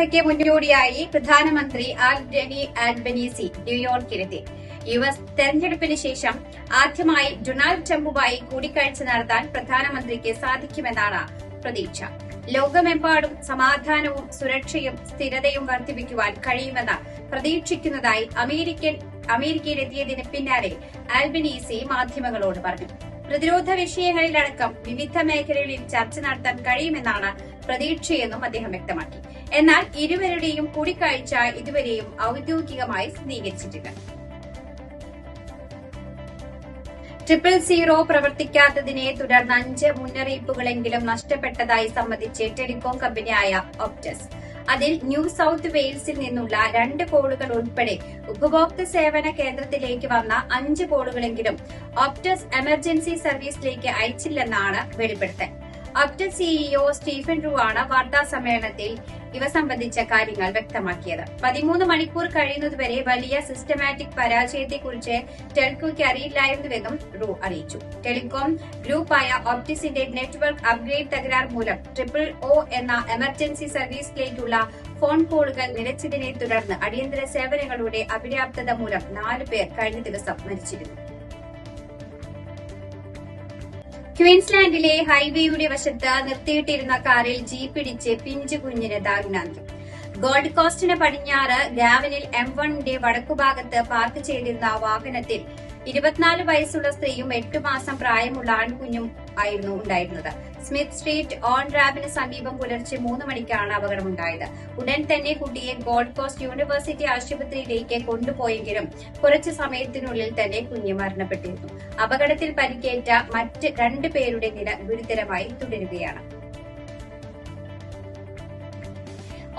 N മുന്നോടിയായി പ്രധാനമന്ത്രി Anthony Albanese ന്യൂയോർക്കിലെത്തി. യു എസ് തെരഞ്ഞെടുപ്പിന് ശേഷം ആദ്യമായി ഡൊണാൾഡ് ട്രംപുമായി കൂടിക്കാഴ്ച നടത്താൻ പ്രധാനമന്ത്രിക്ക് സാധിക്കുമെന്നാണ് പ്രതീക്ഷ. ലോകമെമ്പാടും സമാധാനവും സുരക്ഷയും സ്ഥിരതയും വർദ്ധിപ്പിക്കുവാൻ കഴിയുമെന്ന് പ്രതീക്ഷിക്കുന്നതായി അമേരിക്കൻ അമേരിക്കയിലെത്തിയതിന് പിന്നാലെ ആൽബനീസി മാധ്യമങ്ങളോട് പറഞ്ഞു. പ്രതിരോധ വിഷയങ്ങളിലടക്കം വിവിധ മേഖലകളിൽ ചർച്ച നടത്താൻ കഴിയുമെന്നാണ് പ്രതീക്ഷയെന്നും അദ്ദേഹം വ്യക്തമാക്കി. എന്നാൽ ഇരുവരുടെയും കൂടിക്കാഴ്ച ഇതുവരെയും ഔദ്യോഗികമായി സ്ഥിരീകരിച്ചിട്ടില്ല. ട്രിപ്പിൾ സീറോ പ്രവർത്തിക്കാത്തതിനെ തുടർന്ന് അഞ്ച് മുന്നറിയിപ്പുകളെങ്കിലും നഷ്ടപ്പെട്ടതായി സംബന്ധിച്ച് ടെലികോം കമ്പനിയായ ഒപ്റ്റസ് അതിൽ ന്യൂ സൗത്ത് വെയിൽസിൽ നിന്നുള്ള രണ്ട് കോളുകൾ ഉൾപ്പെടെ ഉപഭോക്തൃ സേവന കേന്ദ്രത്തിലേക്ക് വന്ന അഞ്ച് കോളുകളെങ്കിലും ഓപ്റ്റസ് എമർജൻസി സർവീസിലേക്ക് അയച്ചില്ലെന്നാണ് വെളിപ്പെടുത്തൽ. ഒപ്റ്റസ് സിഇഒ സ്റ്റീഫൻ റൂ ആണ് വാർത്താ സമ്മേളനത്തിൽ ഇവ സംബന്ധിച്ച കാര്യങ്ങൾ വ്യക്തമാക്കിയത്. പതിമൂന്ന് മണിക്കൂർ കഴിയുന്നതുവരെ വലിയ സിസ്റ്റമാറ്റിക് പരാജയത്തെക്കുറിച്ച് ടെൽക്കോയ്ക്ക് അറിയില്ലായിരുന്നുവെന്നും റൂ അറിയിച്ചു. ടെലികോം ഗ്രൂപ്പായ ഓപ്റ്റിസിന്റെ നെറ്റ്വർക്ക് അപ്ഗ്രേഡ് തകരാർ മൂലം ട്രിപ്പിൾ ഒ എന്ന എമർജൻസി സർവീസിലേക്കുള്ള ഫോൺ കോളുകൾ നിലച്ചതിനെ തുടർന്ന് അടിയന്തര സേവനങ്ങളുടെ അപര്യാപ്തത മൂലം നാല് പേർ കഴിഞ്ഞ ദിവസം മരിച്ചിരുന്നു. ക്വീൻസ്ലാൻഡിലെ ഹൈവേയുടെ വശത്ത് നിർത്തിയിട്ടിരുന്ന കാറിൽ ജീപ്പിടിച്ച് പിഞ്ചു കുഞ്ഞിന് ദാരുണാന്ത്യം ഗോൾഡ് കോസ്റ്റിന് പടിഞ്ഞാറ് ഗാവനിൽ എം വണ്ണിന്റെ വടക്കുഭാഗത്ത് പാർക്ക് ചെയ്തിരുന്ന വാഹനത്തിൽ ഇരുപത്തിനാല് വയസ്സുള്ള സ്ത്രീയും എട്ട് മാസം പ്രായമുള്ള ആൺകുഞ്ഞും ആയിരുന്നു ഉണ്ടായിരുന്നത്. സ്മിത്ത് സ്ട്രീറ്റ് ഓൺ റാബിന് സമീപം പുലർച്ചെ മൂന്ന് മണിക്കാണ് അപകടമുണ്ടായത്. ഉടൻ തന്നെ കുട്ടിയെ ഗോൾഡ് കോസ്റ്റ് യൂണിവേഴ്സിറ്റി ആശുപത്രിയിലേക്ക് കൊണ്ടുപോയെങ്കിലും കുറച്ചു സമയത്തിനുള്ളിൽ തന്നെ കുഞ്ഞ് മരണപ്പെട്ടിരുന്നു. അപകടത്തിൽ പരിക്കേറ്റ മറ്റ് രണ്ട് പേരുടെ നില ഗുരുതരമായി തുടരുകയാണ്.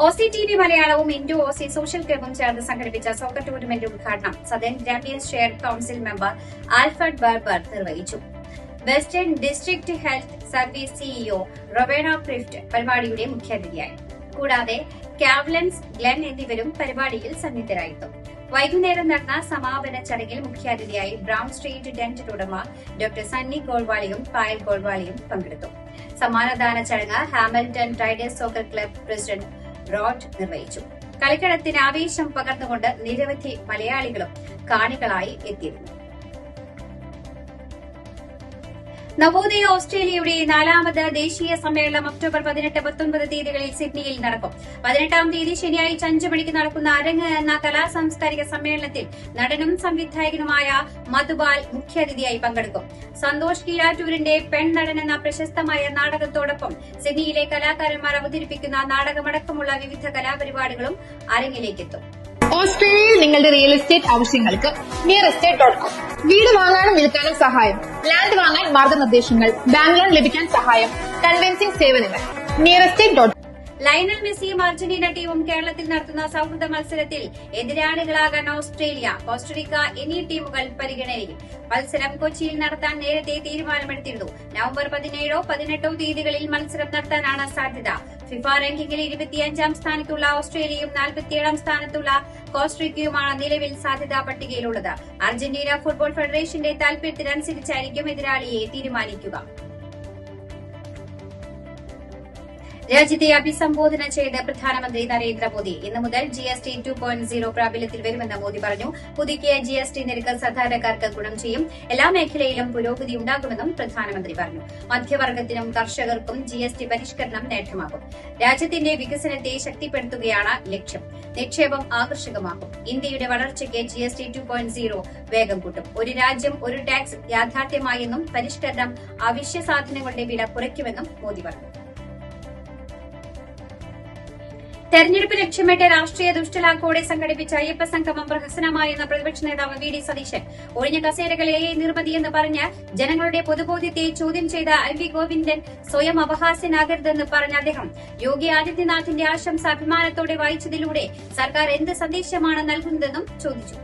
ഓസി ടി വി മലയാളവും ഇൻഡോ ഓസി സോഷ്യൽ ക്ലബും ചേർന്ന് സംഘടിപ്പിച്ച സോക്കർ ടൂർണമെന്റ് ഉദ്ഘാടനം Southern Grampians Shire Council member Alford Barber നിർവഹിച്ചു. Western District Health Service CEO Rowena Crift പരിപാടിയുടെ മുഖ്യാതിഥിയായി. കൂടാതെ കാവ്ലൻസ് ഗ്ലെൻ എന്നിവരും പരിപാടിയിൽ സന്നിധരായിരുന്നു വൈകുന്നേരം നടന്ന സമാപന ചടങ്ങിൽ മുഖ്യാതിഥിയായി ബ്രൌൺ സ്ട്രീറ്റ് ഡെന്റൽ ഉടമ ഡോക്ടർ സണ്ണി ഗോൾവാളിയും പായൽ ഗോൾവാളിയും പങ്കെടുത്തു. സമ്മാനദാന ചടങ്ങ് Hamilton Riders soccer club president Rod നിർവഹിച്ചു. കളിക്കളത്തിന് ആവേശം പകർന്നുകൊണ്ട് നിരവധി മലയാളികളും കാണികളായി എത്തിയിരുന്നു. നവോദയ ഓസ്ട്രേലിയയുടെ നാലാമത് ദേശീയ സമ്മേളനം ഒക്ടോബർ പതിനെട്ട് പത്തൊൻപത് തീയതികളിൽ സിഡ്നിയിൽ നടക്കും. പതിനെട്ടാം തീയതി ശനിയാഴ്ച അഞ്ചു മണിക്ക് നടക്കുന്ന അരങ്ങ് എന്ന കലാ സാംസ്കാരിക സമ്മേളനത്തിൽ നടനും സംവിധായകനുമായ മധുബാൽ മുഖ്യാതിഥിയായി പങ്കെടുക്കും. സന്തോഷ് കീഴാറ്റൂരിന്റെ പെൺനടൻ എന്ന പ്രശസ്തമായ നാടകത്തോടൊപ്പം സിഡ്നിയിലെ കലാകാരന്മാർ അവതരിപ്പിക്കുന്ന നാടകമടക്കമുള്ള വിവിധ കലാപരിപാടികളും അരങ്ങിലേക്കെത്തും. ഓസ്ട്രേലിയയിൽ നിങ്ങളുടെ റിയൽ എസ്റ്റേറ്റ് ആവശ്യങ്ങൾക്ക് വീട് വാങ്ങാനും വിൽക്കാനും സഹായം. ലാൻഡ് വാങ്ങാൻ മാർഗനിർദ്ദേശങ്ങൾ. ബാങ്ക് ലോൺ ലഭിക്കാൻ സഹായം. കൺവെൻസിംഗ് സേവനങ്ങൾ. നിയർ എസ്റ്റേറ്റ് ഡോട്ട് ലയണൽ മെസ്സിയും അർജന്റീന ടീമും കേരളത്തിൽ നടത്തുന്ന സൗഹൃദ മത്സരത്തിൽ എതിരാളികളാകാൻ ഓസ്ട്രേലിയ കോസ്റ്ററിക്ക എന്നീ ടീമുകൾ പരിഗണനയിൽ. മത്സരം കൊച്ചിയിൽ നടത്താൻ നേരത്തെ തീരുമാനമെടുത്തിരുന്നു. നവംബർ പതിനേഴോ പതിനെട്ടോ തീയതികളിൽ മത്സരം നടത്താനാണ് സാധ്യത. ഫിഫ റാങ്കിങ്ങിൽ ഇരുപത്തിയഞ്ചാം സ്ഥാനത്തുള്ള ഓസ്ട്രേലിയയും നാൽപ്പത്തിയേഴാം സ്ഥാനത്തുള്ള കോസ്ട്രിക്കയുമാണ് നിലവിൽ സാധ്യതാ പട്ടികയിലുള്ളത്. അർജന്റീന ഫുട്ബോൾ ഫെഡറേഷന്റെ താൽപര്യത്തിനനുസരിച്ചായിരിക്കും എതിരാളിയെ തീരുമാനിക്കുക. രാജ്യത്തെ അഭിസംബോധന ചെയ്ത പ്രധാനമന്ത്രി നരേന്ദ്രമോദി. ഇന്നു മുതൽ G S T two point zero പ്രാബല്യത്തിൽ വരുമെന്ന് മോദി പറഞ്ഞു. പുതുക്കിയ ജി എസ് ടി നിരക്ക് സാധാരണക്കാർക്ക് ഗുണം ചെയ്യും. എല്ലാ മേഖലയിലും പുരോഗതി ഉണ്ടാകുമെന്നും പ്രധാനമന്ത്രി പറഞ്ഞു. മധ്യവർഗത്തിനും കർഷകർക്കും ജി എസ് ടി പരിഷ്കരണം നേട്ടമാകും. രാജ്യത്തിന്റെ വികസനത്തെ ശക്തിപ്പെടുത്തുകയാണ് ലക്ഷ്യം. നിക്ഷേപം ആകർഷകമാകും. ഇന്ത്യയുടെ വളർച്ചയ്ക്ക് G S T two point zero വേഗം കൂട്ടും. ഒരു രാജ്യം ഒരു ടാക്സ് യാഥാർത്ഥ്യമായെന്നും പരിഷ്കരണം അവശ്യ സാധനങ്ങളുടെ വില കുറയ്ക്കുമെന്നും മോദി പറഞ്ഞു. തെരഞ്ഞെടുപ്പ് ലക്ഷ്യമിട്ട് രാഷ്ട്രീയ ദുഷ്ടലാക്കോടെ സംഘടിപ്പിച്ച അയ്യപ്പ സംഗമം പ്രഹസനമായെന്ന പ്രതിപക്ഷ നേതാവ് വി ഡി സതീശൻ. ഒഴിഞ്ഞ കസേരകളെ നിർമ്മിതിയെന്ന് പറഞ്ഞ് ജനങ്ങളുടെ പൊതുബോധ്യത്തെ ചോദ്യം ചെയ്ത എം വി ഗോവിന്ദൻ സ്വയം അപഹാസ്യനാകരുതെന്ന് പറഞ്ഞ അദ്ദേഹം. യോഗി ആദിത്യനാഥിന്റെ ആശംസ അഭിമാനത്തോടെ വായിച്ചതിലൂടെ സർക്കാർ എന്ത് സന്ദേശമാണ് നൽകുന്നതെന്നും ചോദിച്ചു.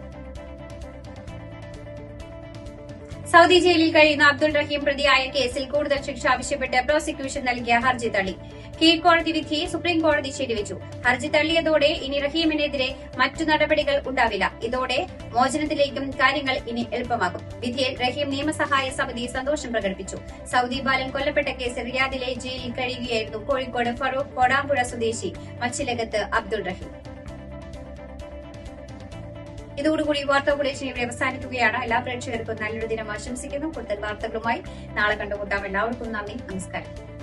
സൌദി ജയിലിൽ കഴിയുന്ന അബ്ദുൾ റഹീം പ്രതിയായ കേസിൽ കൂടുതൽ ശിക്ഷ ആവശ്യപ്പെട്ട് പ്രോസിക്യൂഷൻ നൽകിയ ഹർജി തള്ളി. കീഴ്ക്കോടതി വിധി സുപ്രീം കോടതി ശരിവച്ചു. ഹർജി തള്ളിയതോടെ ഇനി റഹീമിനെതിരെ മറ്റു നടപടികൾ ഉണ്ടാവില്ല. ഇതോടെ മോചനത്തിലേക്കും കാര്യങ്ങൾ ഇനി എളുപ്പമാകും. വിധിയിൽ റഹീം നിയമസഹായ സമിതി സന്തോഷം പ്രകടിപ്പിച്ചു. സൗദി ബാലൻ കൊല്ലപ്പെട്ട കേസിൽ റിയാദിലെ ജയിലിൽ കഴിയുകയായിരുന്നു കോഴിക്കോട് ഫറൂഖ് കോടാമ്പുഴ സ്വദേശി മച്ചിലകത്ത് അബ്ദുൾ റഹീം. ഇതോടുകൂടി വാർത്താ ബുള്ളറ്റിൻ ഇവിടെ അവസാനിക്കുകയാണ്. എല്ലാ പ്രേക്ഷകർക്കും നല്ലൊരു ദിനം ആശംസിക്കുന്നു. കൂടുതൽ വാർത്തകളുമായി നാളെ കണ്ടുമുട്ടാം. എല്ലാവർക്കും നന്ദി. നമസ്കാരം.